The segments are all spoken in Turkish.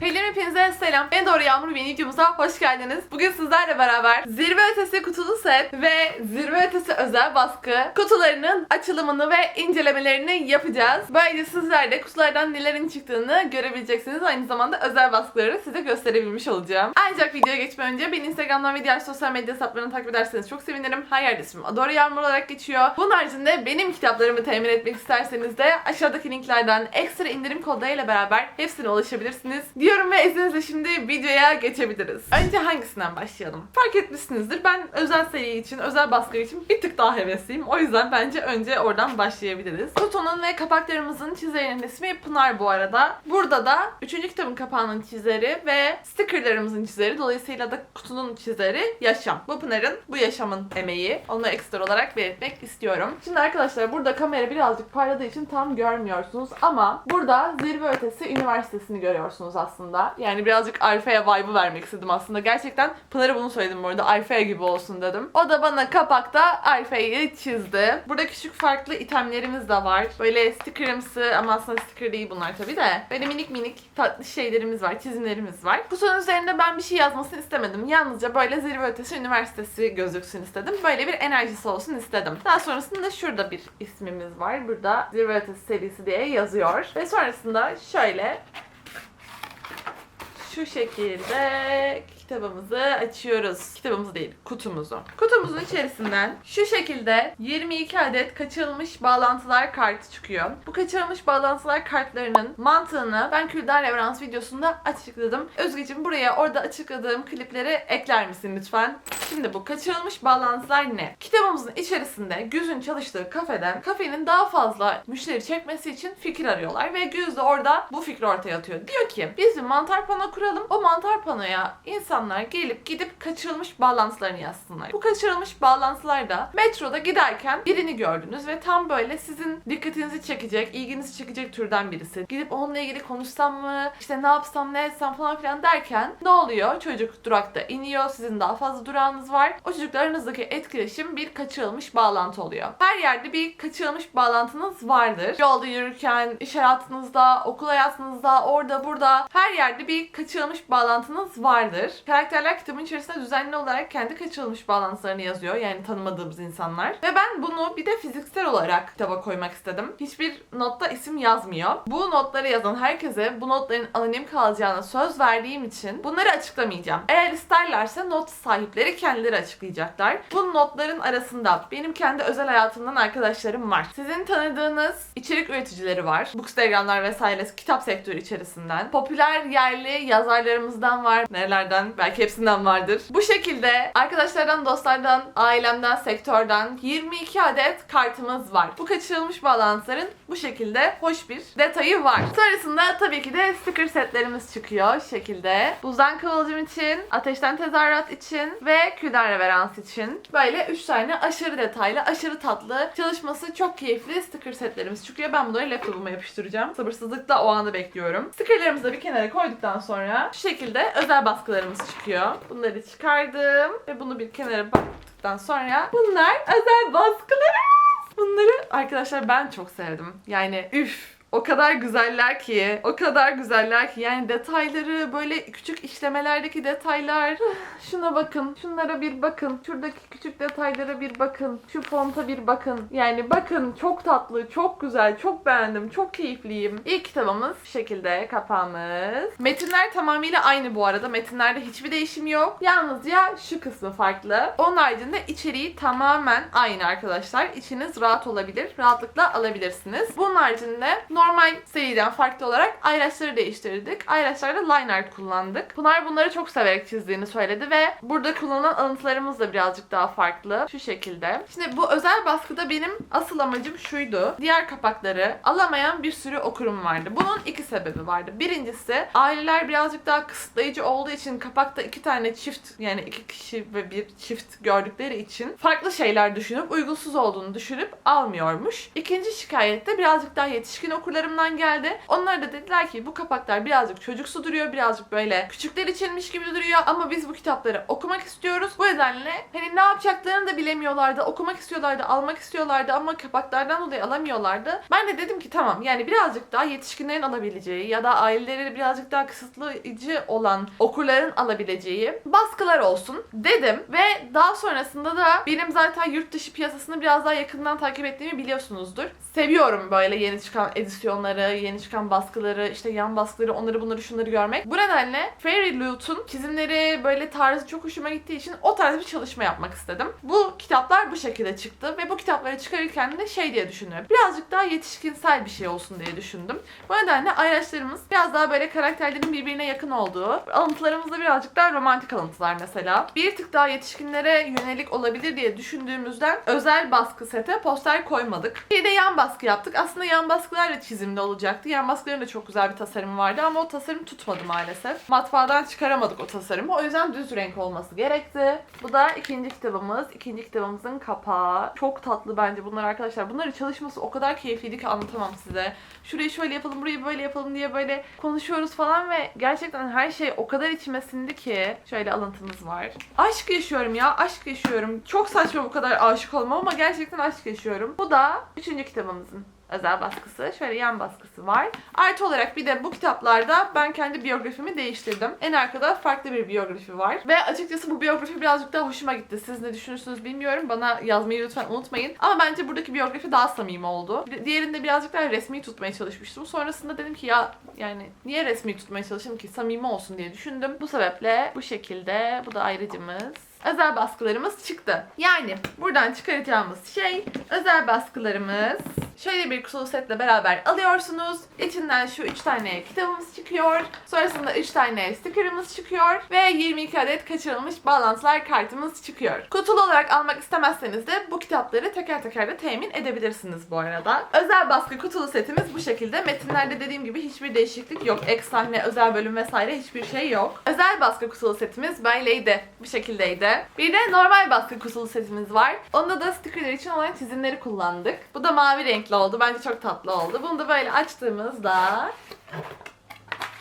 Hello hepinize selam. En doğru Yağmur ve videomuza hoş geldiniz. Bugün sizlerle beraber zirve ötesi kutulu set ve zirve ötesi özel baskı kutularının açılımını ve incelemelerini yapacağız. Böylece sizler de kutulardan nelerin çıktığını görebileceksiniz. Aynı zamanda özel baskıları size gösterebilmiş olacağım. Ancak videoya geçmeden önce beni Instagram'dan ve diğer sosyal medya hesaplarını takip ederseniz çok sevinirim. Her yerde ismim Adore Yağmur olarak geçiyor. Bunun haricinde benim kitaplarımı temin etmek isterseniz de aşağıdaki linklerden ekstra indirim kodlarıyla beraber hepsine ulaşabilirsiniz. Diyorum ve izninizle şimdi videoya geçebiliriz. Önce hangisinden başlayalım? Fark etmişsinizdir. Ben özel seri için, özel baskı için bir tık daha hevesliyim. O yüzden bence önce oradan başlayabiliriz. Kutunun ve kapaklarımızın çizerinin ismi Pınar bu arada. Burada da 3. kitabın kapağının çizeri ve stickerlarımızın çizeri. Dolayısıyla da kutunun çizeri Yaşam. Bu Pınar'ın, bu Yaşam'ın emeği. Onu ekstra olarak belirtmek istiyorum. Şimdi arkadaşlar burada kamera birazcık parladığı için tam görmüyorsunuz ama burada Zirve Ötesi Üniversitesi'ni görüyorsunuz aslında. Yani birazcık Alfa'ya vibe'ı vermek istedim aslında. Gerçekten Pınar'a bunu söyledim bu arada. Alfa'ya gibi olsun dedim. O da bana kapakta Alfa'yı çizdi. Burada küçük farklı itemlerimiz de var. Böyle stickerımsı ama aslında sticker değil bunlar tabii de. Böyle minik minik tatlı şeylerimiz var, çizimlerimiz var. Kutunun üzerinde ben bir şey yazmasını istemedim. Yalnızca böyle Zirve Ötesi Üniversitesi gözüksün istedim. Böyle bir enerjisi olsun istedim. Daha sonrasında şurada bir ismimiz var. Burada Zirve Ötesi serisi diye yazıyor. Ve sonrasında şöyle şu şekilde kitabımızı açıyoruz. Kitabımızı değil, kutumuzu. Kutumuzun içerisinden şu şekilde 22 adet kaçırılmış bağlantılar kartı çıkıyor. Bu kaçırılmış bağlantılar kartlarının mantığını ben Küldar Referans videosunda açıkladım. Özgeciğim buraya orada açıkladığım klipleri ekler misin lütfen? Şimdi bu kaçırılmış bağlantılar ne? Kitabımızın içerisinde Güz'ün çalıştığı kafeden kafenin daha fazla müşteri çekmesi için fikir arıyorlar ve Güz de orada bu fikri ortaya atıyor. Diyor ki biz bir mantar pano kuralım. O mantar panoya insanlar gelip gidip kaçırılmış bağlantılarını yazsınlar. Bu kaçırılmış bağlantılar da metroda giderken birini gördünüz ve tam böyle sizin dikkatinizi çekecek, ilginizi çekecek türden birisi. Gidip onunla ilgili konuşsam mı, işte ne yapsam, ne etsem falan filan derken ne oluyor? Çocuk durakta iniyor, sizin daha fazla durağınız var. O çocukla aranızdaki etkileşim bir kaçırılmış bağlantı oluyor. Her yerde bir kaçırılmış bağlantınız vardır. Yolda yürürken, iş hayatınızda, okul hayatınızda, orada burada her yerde bir kaçırılmış bağlantınız vardır. Karakterler kitabın içerisinde düzenli olarak kendi kaçırılmış bağlantılarını yazıyor. Yani tanımadığımız insanlar. Ve ben bunu bir de fiziksel olarak kitaba koymak istedim. Hiçbir notta isim yazmıyor. Bu notları yazan herkese bu notların anonim kalacağına söz verdiğim için bunları açıklamayacağım. Eğer isterlerse not sahipleri kendileri açıklayacaklar. Bu notların arasında benim kendi özel hayatımdan arkadaşlarım var. Sizin tanıdığınız içerik üreticileri var. Bookstagramlar vesaire kitap sektörü içerisinden. Popüler yerli yazarlarımızdan var. Nerelerden? Belki hepsinden vardır. Bu şekilde arkadaşlardan, dostlardan, ailemden, sektörden 22 adet kartımız var. Bu kaçırılmış bağlantıların bu şekilde hoş bir detayı var. Sonrasında tabii ki de sticker setlerimiz çıkıyor şekilde. Buzdan kıvılcım için, ateşten tezahürat için ve külden reverans için. Böyle 3 tane aşırı detaylı, aşırı tatlı, çalışması çok keyifli sticker setlerimiz çıkıyor. Ben bunları laptopuma yapıştıracağım. Sabırsızlıkla o anı bekliyorum. Stickerlarımızı da bir kenara koyduktan sonra şu şekilde özel baskılarımız çıkıyor. Bunları çıkardım ve bunu bir kenara baktıktan sonra bunlar özel baskılarımız. Bunları arkadaşlar ben çok sevdim. Yani üf o kadar güzeller ki, o kadar güzeller ki yani detayları böyle küçük işlemelerdeki detaylar. Şuna bakın, şunlara bir bakın. Şuradaki küçük detaylara bir bakın. Şu fonta bir bakın. Yani bakın çok tatlı, çok güzel, çok beğendim, çok keyifliyim. İlk kitabımız bu şekilde kapağımız. Metinler tamamıyla aynı bu arada. Metinlerde hiçbir değişim yok. Yalnızca şu kısmı farklı. Onun haricinde içeriği tamamen aynı arkadaşlar. İçiniz rahat olabilir. Rahatlıkla alabilirsiniz. Bunun haricinde normal seriden farklı olarak ayraçları değiştirdik. Ayraçlarda line art kullandık. Pınar bunları çok severek çizdiğini söyledi ve burada kullanılan alıntılarımız da birazcık daha farklı. Şu şekilde. Şimdi bu özel baskıda benim asıl amacım şuydu. Diğer kapakları alamayan bir sürü okurum vardı. Bunun iki sebebi vardı. Birincisi aileler birazcık daha kısıtlayıcı olduğu için kapakta iki tane çift yani iki kişi ve bir çift gördükleri için farklı şeyler düşünüp uygunsuz olduğunu düşünüp almıyormuş. İkinci şikayette birazcık daha yetişkin okur okurlarımdan geldi. Onlar da dediler ki bu kapaklar birazcık çocuksu duruyor, birazcık böyle küçükler içinmiş gibi duruyor ama biz bu kitapları okumak istiyoruz. Bu nedenle hani ne yapacaklarını da bilemiyorlardı. Okumak istiyorlardı, almak istiyorlardı ama kapaklardan dolayı alamıyorlardı. Ben de dedim ki tamam yani birazcık daha yetişkinlerin alabileceği ya da aileleri birazcık daha kısıtlayıcı olan okurların alabileceği baskılar olsun dedim ve daha sonrasında da benim zaten yurt dışı piyasasını biraz daha yakından takip ettiğimi biliyorsunuzdur. Seviyorum böyle yeni çıkan edisyonları, yeni çıkan baskıları, işte yan baskıları, onları bunları şunları görmek. Bu nedenle Fairy Loot'un çizimleri böyle tarzı çok hoşuma gittiği için o tarz bir çalışma yapmak istedim. Bu kitaplar bu şekilde çıktı ve bu kitapları çıkarırken de şey diye düşünüyorum. Birazcık daha yetişkinsel bir şey olsun diye düşündüm. Bu nedenle ayraçlarımız biraz daha böyle karakterlerin birbirine yakın olduğu, alıntılarımız da birazcık daha romantik alıntılar mesela. Bir tık daha yetişkinlere yönelik olabilir diye düşündüğümüzden özel baskı sete poster koymadık. Bir de yan baskı yaptık. Aslında yan baskılar da çizimli olacaktı. Yan baskıların da çok güzel bir tasarımı vardı ama o tasarım tutmadı maalesef. Matbaadan çıkaramadık o tasarımı. O yüzden düz renk olması gerekti. Bu da ikinci kitabımız. İkinci kitabımızın kapağı. Çok tatlı bence bunlar arkadaşlar. Bunların çalışması o kadar keyifliydi ki anlatamam size. Şurayı şöyle yapalım, burayı böyle yapalım diye böyle konuşuyoruz falan ve gerçekten her şey o kadar içime sindi ki. Şöyle alıntımız var. Aşk yaşıyorum ya, aşk yaşıyorum. Çok saçma bu kadar aşık olmam ama gerçekten aşk yaşıyorum. Bu da üçüncü kitabımızın özel baskısı. Şöyle yan baskısı var. Artı olarak bir de bu kitaplarda ben kendi biyografimi değiştirdim. En arkada farklı bir biyografi var. Ve açıkçası bu biyografi birazcık daha hoşuma gitti. Siz ne düşünürsünüz bilmiyorum. Bana yazmayı lütfen unutmayın. Ama bence buradaki biyografi daha samimi oldu. Diğerinde birazcık daha resmi tutmaya çalışmıştım. Sonrasında dedim ki ya yani niye resmi tutmaya çalışayım ki samimi olsun diye düşündüm. Bu sebeple bu şekilde bu da ayrıcımız özel baskılarımız çıktı. Yani buradan çıkaracağımız şey özel baskılarımız. Şöyle bir kutulu setle beraber alıyorsunuz. İçinden şu 3 tane kitabımız çıkıyor. Sonrasında 3 tane stickerımız çıkıyor. Ve 22 adet kaçırılmış bağlantılar kartımız çıkıyor. Kutulu olarak almak istemezseniz de bu kitapları teker teker de temin edebilirsiniz bu arada. Özel baskı kutulu setimiz bu şekilde. Metinlerde dediğim gibi hiçbir değişiklik yok. Ek sahne, özel bölüm vesaire hiçbir şey yok. Özel baskı kutulu setimiz böyleydi. Bu şekildeydi. Bir de normal baskı kutulu setimiz var. Onda da stickerler için olan çizimleri kullandık. Bu da mavi renkli oldu. Bence çok tatlı oldu. Bunu da böyle açtığımızda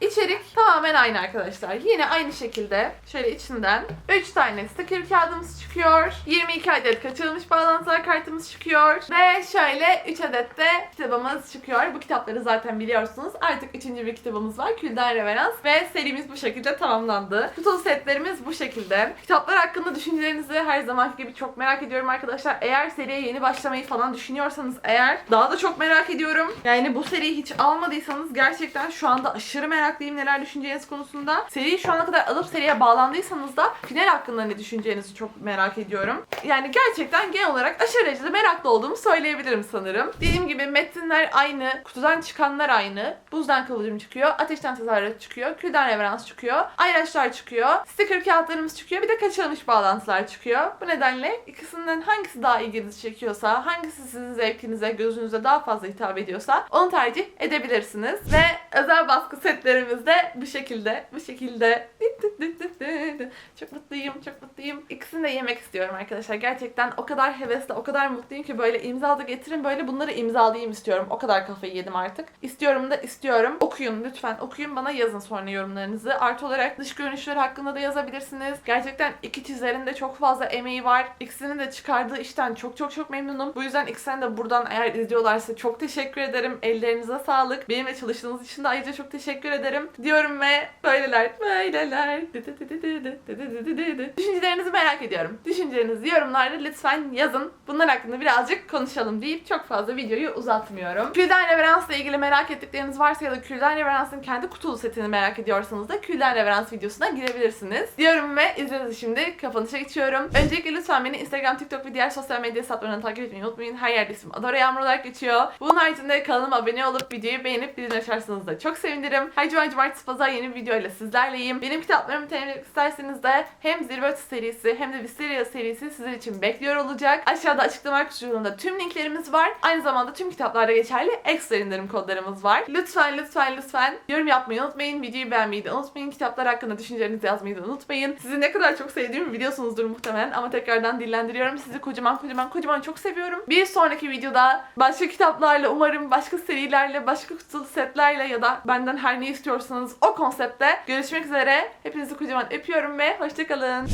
İçerik tamamen aynı arkadaşlar. Yine aynı şekilde şöyle içinden 3 tane sticker kağıdımız çıkıyor. 22 adet kaçırılmış bağlantılar kartımız çıkıyor. Ve şöyle 3 adet de kitabımız çıkıyor. Bu kitapları zaten biliyorsunuz. Artık 3. bir kitabımız var. Külden Reverans. Ve serimiz bu şekilde tamamlandı. Kutulu setlerimiz bu şekilde. Kitaplar hakkında düşüncelerinizi her zamanki gibi çok merak ediyorum arkadaşlar. Eğer seriye yeni başlamayı falan düşünüyorsanız eğer daha da çok merak ediyorum. Yani bu seriyi hiç almadıysanız gerçekten şu anda aşırı meraklıyım neler düşüneceğiniz konusunda. Seriyi şu ana kadar alıp seriye bağlandıysanız da final hakkında ne düşüneceğinizi çok merak ediyorum. Yani gerçekten genel olarak aşırı derecede meraklı olduğumu söyleyebilirim sanırım. Dediğim gibi metinler aynı, kutudan çıkanlar aynı. Buzdan kıvılcım çıkıyor, ateşten tezahürat çıkıyor, külden reverans çıkıyor, ayraçlar çıkıyor, sticker kağıtlarımız çıkıyor, bir de kaçırılmış bağlantılar çıkıyor. Bu nedenle ikisinden hangisi daha ilginizi çekiyorsa, hangisi sizin zevkinize, gözünüze daha fazla hitap ediyorsa onu tercih edebilirsiniz. Ve özel baskı de bu şekilde, bu şekilde. Çok mutluyum, çok mutluyum. İkisini de yemek istiyorum arkadaşlar. Gerçekten o kadar hevesle, o kadar mutluyum ki böyle imza getirin, böyle bunları imzalayayım istiyorum. O kadar kafayı yedim artık. İstiyorum da istiyorum. Okuyun lütfen, okuyun bana yazın sonra yorumlarınızı. Artı olarak dış görünüşleri hakkında da yazabilirsiniz. Gerçekten iki çizerin de çok fazla emeği var. İkisinin de çıkardığı işten çok çok çok memnunum. Bu yüzden ikisine de buradan eğer izliyorlarsa çok teşekkür ederim. Ellerinize sağlık. Benimle çalıştığınız için de ayrıca çok teşekkür ederim diyorum ve böyleler, böyleler. Düşüncelerinizi merak ediyorum. Düşüncelerinizi yorumlarda lütfen yazın. Bunlar hakkında birazcık konuşalım deyip çok fazla videoyu uzatmıyorum. Külden Reverans'la ilgili merak ettikleriniz varsa ya da Külden Reverans'ın kendi kutulu setini merak ediyorsanız da Külden Reverans videosuna girebilirsiniz. Diyorum ve izlediğiniz şimdi kapanışa geçiyorum. Öncelikle lütfen beni Instagram, TikTok ve diğer sosyal medya hesaplarından takip etmeyi unutmayın. Her yerde ismim Adora Yağmur olarak geçiyor. Bunun haricinde kanalıma abone olup videoyu beğenip bildirim açarsanız da çok sevinirim. Herkese Cuma cumartesi pazar yeni bir video ile sizlerleyim. Benim kitaplarımı temin isterseniz de hem Zirve serisi hem de Visteria serisi sizler için bekliyor olacak. Aşağıda açıklama kısmında tüm linklerimiz var. Aynı zamanda tüm kitaplarda geçerli ekstra indirim kodlarımız var. Lütfen lütfen lütfen yorum yapmayı unutmayın. Videoyu beğenmeyi de unutmayın. Kitaplar hakkında düşüncelerinizi yazmayı da unutmayın. Sizi ne kadar çok sevdiğimi biliyorsunuzdur muhtemelen ama tekrardan dillendiriyorum. Sizi kocaman kocaman kocaman çok seviyorum. Bir sonraki videoda başka kitaplarla umarım başka serilerle, başka kutulu setlerle ya da benden her ne istiyorsanız o konsepte görüşmek üzere. Hepinizi kocaman öpüyorum ve hoşçakalın.